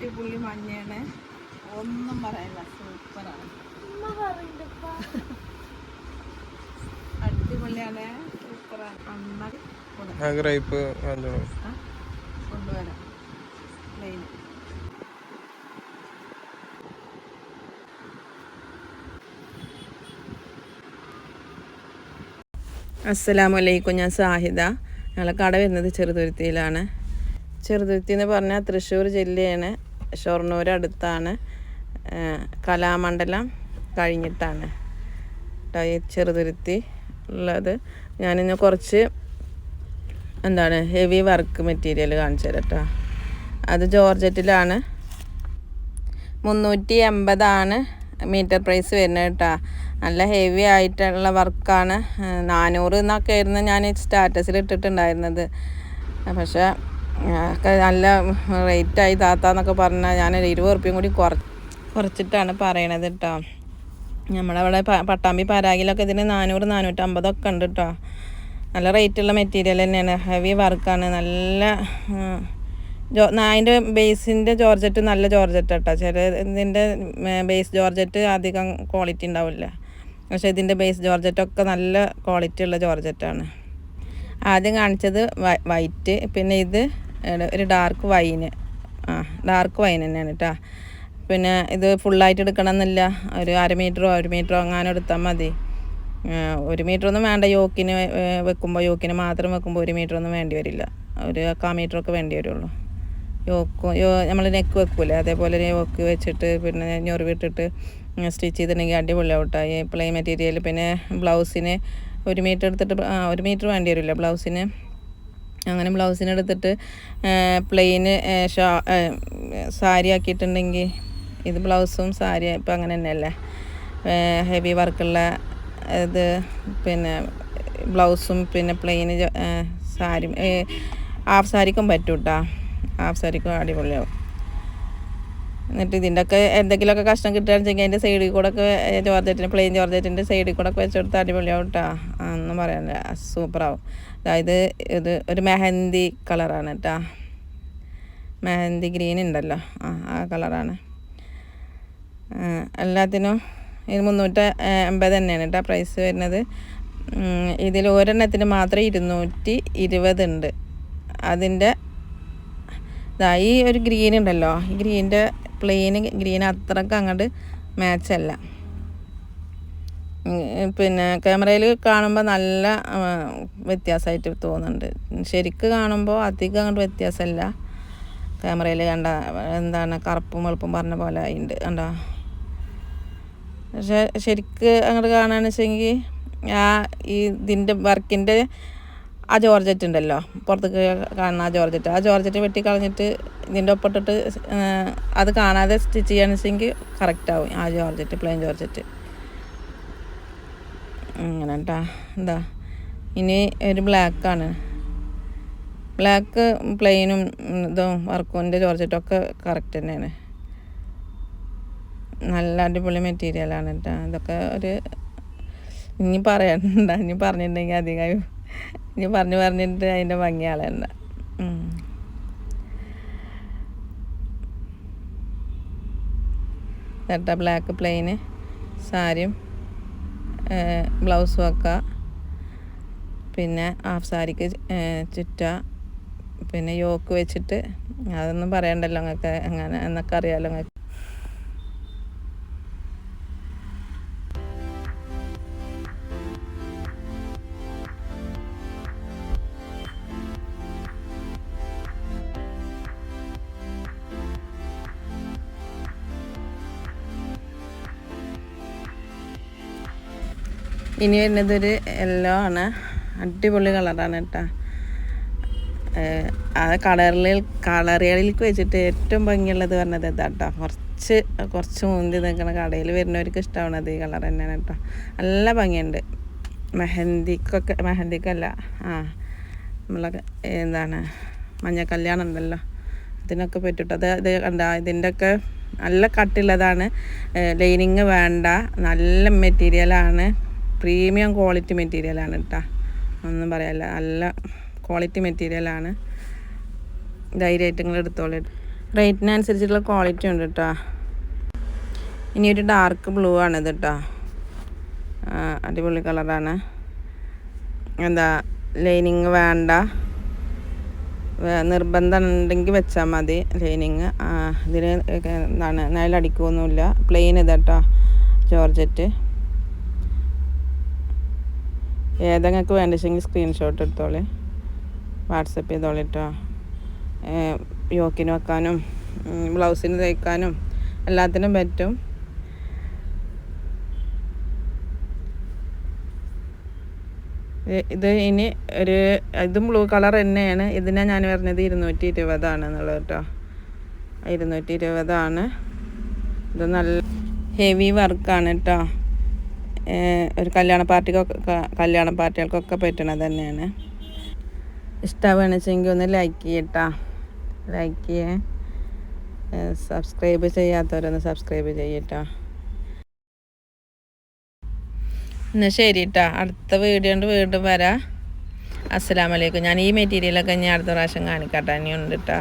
അടിപൊളി മഞ്ഞയാണ്. ഒന്നും പറയല്ല സൂപ്പറാണ്. അടിപൊളിയാണ് സൂപ്പറാണ്. നന്നായി കൊണ്ടുവരാം. മെയിൻ അസ്സലാമു അലൈക്കും ഞാൻ സാഹിദ. ഞങ്ങളെ കട വരുന്നത് ചെറുതുരുത്തിയിലാണ്. ചെറുതുരുത്തി എന്ന് പറഞ്ഞാൽ തൃശ്ശൂർ ജില്ലയാണ്. ഷൊർണൂർ അടുത്താണ് കലാമണ്ഡലം കഴിഞ്ഞിട്ടാണ് ചെറുതുരുത്തി ഉള്ളത്. ഞാനിന്ന് കുറച്ച് എന്താണ് ഹെവി വർക്ക് മെറ്റീരിയൽ കാണിച്ചു തരാം കേട്ടോ അത് ജോർജറ്റിലാണ്. മുന്നൂറ്റി എൺപതാണ് മീറ്റർ പ്രൈസ് വരുന്നത് കേട്ടോ നല്ല ഹെവി ആയിട്ടുള്ള വർക്കാണ് നാനൂറ് എന്നൊക്കെ ആയിരുന്നു ഞാൻ സ്റ്റാറ്റസിൽ ഇട്ടിട്ടുണ്ടായിരുന്നത്. പക്ഷേ ഒക്കെ നല്ല റേറ്റായി താത്താന്നൊക്കെ പറഞ്ഞാൽ ഞാൻ ഇരുപത് ഉറുപ്പ്യം കൂടി കുറ കുറച്ചിട്ടാണ് പറയണത് കേട്ടോ നമ്മളവിടെ പട്ടാമ്പി പരാഗിലൊക്കെ ഇതിന് നാനൂറ് നാനൂറ്റമ്പതൊക്കെ ഉണ്ട് കേട്ടോ നല്ല റേറ്റുള്ള മെറ്റീരിയൽ തന്നെയാണ്. ഹെവി വർക്കാണ് നല്ല ജോ അതിന്റെ ബേസിന്റെ ജോർജറ്റ് നല്ല ജോർജറ്റ് കേട്ടോ ചില ഇതിന്റെ ബേസ് ജോർജറ്റ് അധികം ക്വാളിറ്റി ഉണ്ടാവില്ല. പക്ഷേ ഇതിന്റെ ബേസ് ജോർജറ്റൊക്കെ നല്ല ക്വാളിറ്റി ഉള്ള ജോർജറ്റാണ് ആദ്യം കാണിച്ചത് വൈറ്റ് പിന്നെ ഇത് ഒരു ഡാർക്ക് വൈന് ആ ഡാർക്ക് വൈൻ തന്നെയാണ് കേട്ടോ പിന്നെ ഇത് ഫുള്ളായിട്ട് എടുക്കണം എന്നില്ല ഒരു അര മീറ്ററോ ഒരു മീറ്ററോ അങ്ങനെ എടുത്താൽ മതി. ഒരു മീറ്റർ ഒന്നും വേണ്ട. യോക്കിന് വെക്കുമ്പോൾ യോക്കിന് മാത്രം വെക്കുമ്പോൾ ഒരു മീറ്റർ ഒന്നും വേണ്ടി വരില്ല. ഒരു കാ മീറ്റർ ഒക്കെ വേണ്ടി വരുള്ളൂ. യോക്ക് യോ നമ്മൾ നെക്ക് വെക്കൂലേ? അതേപോലെ യോക്ക് വെച്ചിട്ട് പിന്നെ ഞൊറിവിട്ടിട്ട് സ്റ്റിച്ച് ചെയ്തിട്ടുണ്ടെങ്കിൽ അടിപൊളി ഔട്ടായി പ്ലേ മെറ്റീരിയൽ പിന്നെ ബ്ലൗസിന് ഒരു മീറ്റർ എടുത്തിട്ട് ആ ഒരു മീറ്റർ വേണ്ടി വരില്ല. ബ്ലൗസിന് അങ്ങനെ ബ്ലൗസിനെടുത്തിട്ട് പ്ലെയിന് ഷാ സാരി ആക്കിയിട്ടുണ്ടെങ്കിൽ ഇത് ബ്ലൗസും സാരി ഇപ്പം അങ്ങനെ തന്നെയല്ലേ ഹെവി വർക്കുള്ള ഇത് പിന്നെ ബ്ലൗസും പിന്നെ പ്ലെയിന് സാരി ഹാഫ് സാരിക്കും പറ്റൂട്ടാ. ഹാഫ് സാരിക്കും അടിപൊളിയാവും. എന്നിട്ട് ഇതിന്റെ ഒക്കെ എന്തെങ്കിലുമൊക്കെ കഷ്ണം കിട്ടുകയാണെന്നുവെച്ചെങ്കിൽ അതിന്റെ സൈഡിൽ കൂടെ ഒക്കെ ജോർജറ്റിന്റെ പ്ലെയിൻ ജോർജറ്റിന്റെ സൈഡിൽ കൂടെ ഒക്കെ വെച്ചെടുത്ത് അടിപൊളിയാവും കേട്ടോ ഒന്നും പറയാനില്ല. സൂപ്പറാവും. അതായത് ഇത് ഒരു മെഹന്തി കളറാണ് കേട്ടോ മെഹന്തി ഗ്രീൻ ഉണ്ടല്ലോ. ആ ആ കളറാണ് എല്ലാത്തിനും ഇത് മുന്നൂറ്റി എൺപത് തന്നെയാണ് കേട്ടോ പ്രൈസ് വരുന്നത്. ഇതിൽ ഒരെണ്ണത്തിന് മാത്രം ഇരുന്നൂറ്റി ഇരുപത് ഉണ്ട്. അതിന്റെ ഈ ഒരു ഗ്രീൻ ഉണ്ടല്ലോ. ഈ ഗ്രീന്റെ പ്ലെയിൻ ഗ്രീൻ അത്രയ്ക്ക് അങ്ങോട്ട് മാച്ചല്ല പിന്നെ ക്യാമറയിൽ കാണുമ്പോൾ നല്ല വ്യത്യാസമായിട്ട് തോന്നുന്നുണ്ട്. ശരിക്ക് കാണുമ്പോൾ അധികം അങ്ങോട്ട് വ്യത്യാസമല്ല ക്യാമറയിൽ കണ്ട എന്താണ് കറുപ്പും വെളുപ്പും പറഞ്ഞ പോലെ ഉണ്ട് കണ്ടോ? പക്ഷെ ശരിക്ക് അങ്ങോട്ട് കാണാന്ന് വെച്ചെങ്കിൽ ആ ഇതിന്റെ വർക്കിന്റെ ആ ജോർജറ്റ് ഉണ്ടല്ലോ. പുറത്തേക്ക് കാണുന്ന ആ ജോർജറ്റ്. ആ ജോർജറ്റ് വെട്ടിക്കളഞ്ഞിട്ട് ഇതിന്റെ ഒപ്പിട്ടിട്ട് അത് കാണാതെ സ്റ്റിച്ച് ചെയ്യാന്ന് വെച്ചെങ്കിൽ കറക്റ്റ് ആവും ആ ജോർജറ്റ് പ്ലെയിൻ ജോർജറ്റ്. അങ്ങനെ കേട്ടാ എന്താ? ഇനി ഒരു ബ്ലാക്കാണ് ബ്ലാക്ക് പ്ലെയിനും ഇതും വർക്കൂന്റെ ജോർജറ്റും ഒക്കെ കറക്റ്റ് തന്നെയാണ്. നല്ല അടിപൊളി മെറ്റീരിയലാണ് കേട്ടോ ഇതൊക്കെ ഒരു ഇനി പറയണ്ട ഇനി പറഞ്ഞിട്ടുണ്ടെങ്കിൽ അധികമായി ഇനി പറഞ്ഞു പറഞ്ഞിട്ട് അതിന്റെ ഭംഗി ആളണ്ട എന്നിട്ട് ബ്ലാക്ക് പ്ലെയിന് സാരിയും ബ്ലൗസും ഒക്കെ. പിന്നെ ഹാഫ് സാരിക്ക് ചുറ്റ. പിന്നെ യോക്ക് വെച്ചിട്ട് അതൊന്നും പറയണ്ടല്ലോ നിങ്ങൾക്ക് അങ്ങനെ എന്നൊക്കെ അറിയാമല്ലോ നിങ്ങൾക്ക് ഇനി വരുന്നത് ഒരു യെല്ലോ ആണ്. അടിപൊളി കളറാണ് കേട്ടോ. ആ കളറിൽ കളറുകളിലേക്ക് വെച്ചിട്ട് ഏറ്റവും ഭംഗിയുള്ളത് പറഞ്ഞത് ഇതാ കേട്ടോ കുറച്ച് കുറച്ച് മുന്തി നിൽക്കുന്ന കടയിൽ വരുന്നവർക്ക് ഇഷ്ടമാണത് ഈ കളർ തന്നെയാണ് കേട്ടോ. നല്ല ഭംഗിയുണ്ട്. മെഹന്തിക്കൊക്കെ മെഹന്തിക്കല്ല ആ നമ്മളെ എന്താണ് മഞ്ഞ കല്യാണം ഉണ്ടല്ലോ. അതിനൊക്കെ പറ്റിട്ട്. അത് ഇത് കണ്ട ഇതിന്റെയൊക്കെ നല്ല കട്ടുള്ളതാണ് ലൈനിങ് വേണ്ട നല്ല മെറ്റീരിയലാണ് പ്രീമിയം ക്വാളിറ്റി മെറ്റീരിയലാണ് കേട്ടോ ഒന്നും പറയാല്ല. നല്ല ക്വാളിറ്റി മെറ്റീരിയലാണ് ധൈര്യമായിട്ട് നിങ്ങൾ എടുത്തോളൂ. റേറ്റിനനുസരിച്ചിട്ടുള്ള ക്വാളിറ്റി ഉണ്ട് കേട്ടോ ഇനി ഒരു ഡാർക്ക് ബ്ലൂ ആണ് ഇത് കേട്ടോ അടിപൊളി കളറാണ്. എന്താ ലൈനിങ് വേണ്ട. നിർബന്ധം ഉണ്ടെങ്കിൽ വെച്ചാൽ മതി ലൈനിങ്. ഇതിന് എന്താണ് നിഴലടിക്കുകയൊന്നുമില്ല പ്ലെയിൻ ഇതാട്ടോ ജോർജറ്റ്. ഏതെങ്ങൾക്ക് വേണ്ടിച്ചെങ്കിൽ സ്ക്രീൻഷോട്ട് എടുത്തോളി. വാട്സപ്പ് ചെയ്തോളി കേട്ടോ യോക്കിന് വെക്കാനും ബ്ലൗസിന് തയ്ക്കാനും എല്ലാത്തിനും പറ്റും. ഇത് ഇനി ഒരു ഇതും ബ്ലൂ കളർ തന്നെയാണ്. ഇതിനെ ഞാൻ പറഞ്ഞത് ഇരുന്നൂറ്റി ഇരുപതാണ് എന്നുള്ളത് കേട്ടോ ഇരുന്നൂറ്റി ഇരുപതാണ്. ഇത് നല്ല ഹെവി വർക്കാണ് കേട്ടോ ഒരു കല്യാണ പാർട്ടിക്കൊക്കെ കല്യാണ പാർട്ടികൾക്കൊക്കെ പറ്റണത് തന്നെയാണ്. ഇഷ്ടമാണെന്ന് വെച്ചെങ്കിൽ ഒന്ന് ലൈക്ക് ചെയ്യട്ടാ. ലൈക്ക് ചെയ്യേ. സബ്സ്ക്രൈബ് ചെയ്യാത്തവരൊന്ന് സബ്സ്ക്രൈബ് ചെയ്യട്ടോ. എന്നാൽ ശരി കേട്ടോ അടുത്ത വീഡിയോ കൊണ്ട് വീണ്ടും വരാം. അസ്സലാമലൈക്കും ഞാൻ ഈ മെറ്റീരിയലൊക്കെ ഞാൻ അടുത്ത പ്രാവശ്യം കാണിക്കാട്ടോ. ഇനി ഉണ്ട് കേട്ടോ